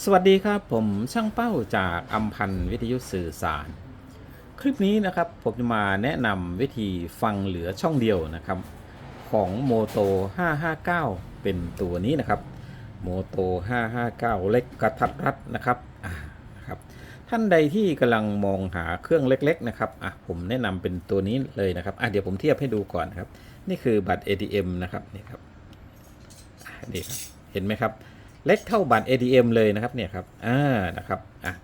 สวัสดีครับผมช่างเป้าจากอัมพันธ์วิทยุสื่อสาร คลิปนี้นะครับผมจะมาแนะนำวิธีฟังเหลือช่องเดียวนะครับ ของโมโต559 เป็นตัวนี้นะครับโมโต559 เล็กกระทัดรัดนะครับอ่านะครับ ท่านใดที่กำลังมองหาเครื่องเล็กๆนะครับอะผมแนะนำเป็นตัวนี้เลยนะครับอะเดี๋ยวผมเทียบให้ดูก่อนนครับ นี่คือบัตร ATM นะครับนี่ครับนี่ครับเห็นไหมครับ เล็กเท่าบัตร ATM เลยนะครับเนี่ยครับอ่านะครับอะ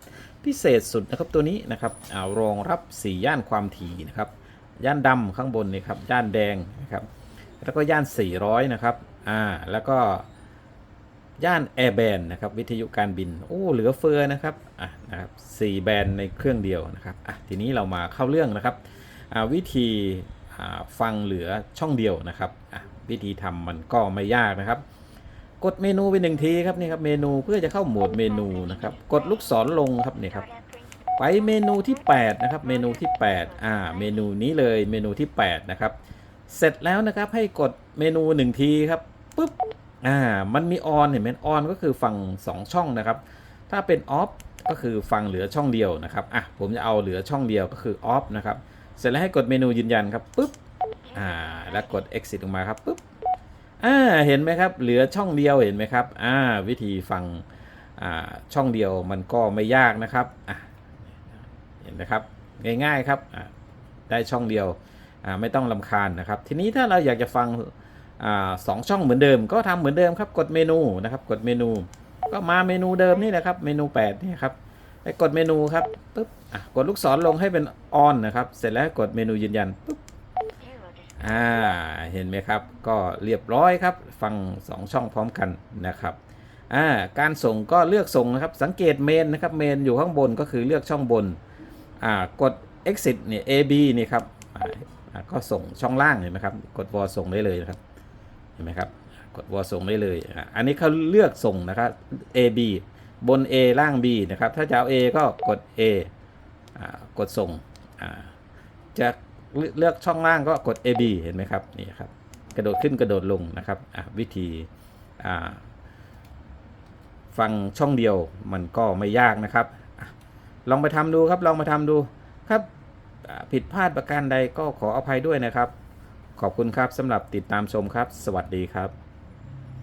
พิเศษสุดนะครับตัวนี้นะครับอ่ารองรับ 4 ย่านความถี่นะครับย่านดำข้างบนนี่ครับย่านแดงนะครับแล้วก็ย่าน 400 นะครับอ่าแล้วก็ย่านแอร์แบนนะครับวิทยุการบินโอ้เหลือเฟือนะครับอะนะครับสี่แบนในเครื่องเดียวนะครับอะทีนี้เรามาเข้าเรื่องนะครับอ่าวิธีอ่าฟังเหลือช่องเดียวนะครับอะวิธีทำมันก็ไม่ยากนะครับ กดเมนูไปหนึ่งทีครับนี่ครับเมนูเพื่อจะเข้าโหมดเมนูนะครับ กดลูกศรลงครับนี่ครับ ไปเมนูที่ 8 นะครับ เมนูที่ 8 อ่า เมนูนี้เลยเมนูที่ 8 นะครับ เสร็จแล้วนะครับให้กดเมนู 1 ทีครับปุ๊บอ่ามันมีออนเห็นไหมออนก็คือฟัง 2 ช่องนะครับ ถ้าเป็นออฟก็คือฟังเหลือช่องเดียวนะครับอะผมจะเอาเหลือช่องเดียวก็คือออฟนะครับเสร็จแล้วให้กดเมนูยืนยันครับปุ๊บอ่าแล้วกด exit ออกมาครับปุ๊บ อ่าเห็นไหมครับ เหลือช่องเดียวเห็นไหมครับอ่าวิธีฟังอ่าช่องเดียวมันก็ไม่ยากนะครับอะเห็นไหมครับง่ายๆครับอ่าได้ช่องเดียวอ่าไม่ต้องลำคาญนะครับ ทีนี้ถ้าเราอยากจะฟังอ่าสองช่องเหมือนเดิม ก็ทำเหมือนเดิมครับกดเมนูนะครับ กดเมนู ก็มาเมนูเดิมนี่นะครับ เมนู8นี่ครับไปกดเมนูครับปุ๊บอะกดลูกศรลงให้เป็นออนนะครับ เสร็จแล้วกดเมนูยืนยันปุ๊บ อ่าเห็นไหมครับ ก็เรียบร้อยครับ ฟัง 2 ช่องพร้อมกันนะครับอ่าการส่งก็เลือกส่งนะครับ สังเกตเมนนะครับเมนอยู่ข้างบนก็คือเลือกช่องบนอ่ากด exit เนี่ย AB นี่ครับอ่าก็ส่งช่องล่างเห็นไหมครับ กดวอส่งได้เลยนะครับ เห็นไหมครับ กดวอส่งได้เลย อันนี้เขาเลือกส่งนะครับ AB บน A ล่าง B นะครับ ถ้าจะเอา A ก็กด A อ่ากดส่งอ่าจะ เลือกช่องล่างก็กด AB เห็นไหมครับนี่ครับกระโดดขึ้นกระโดดลงนะครับวิธีฟังช่องเดียวมันก็ไม่ยากนะครับอลองไปทำดูครับลองมาทำดูครับผิดพลาดประการใดก็ขออภัยด้วยนะครับ ขอบคุณครับสำหรับติดตามชมครับ สวัสดีครับ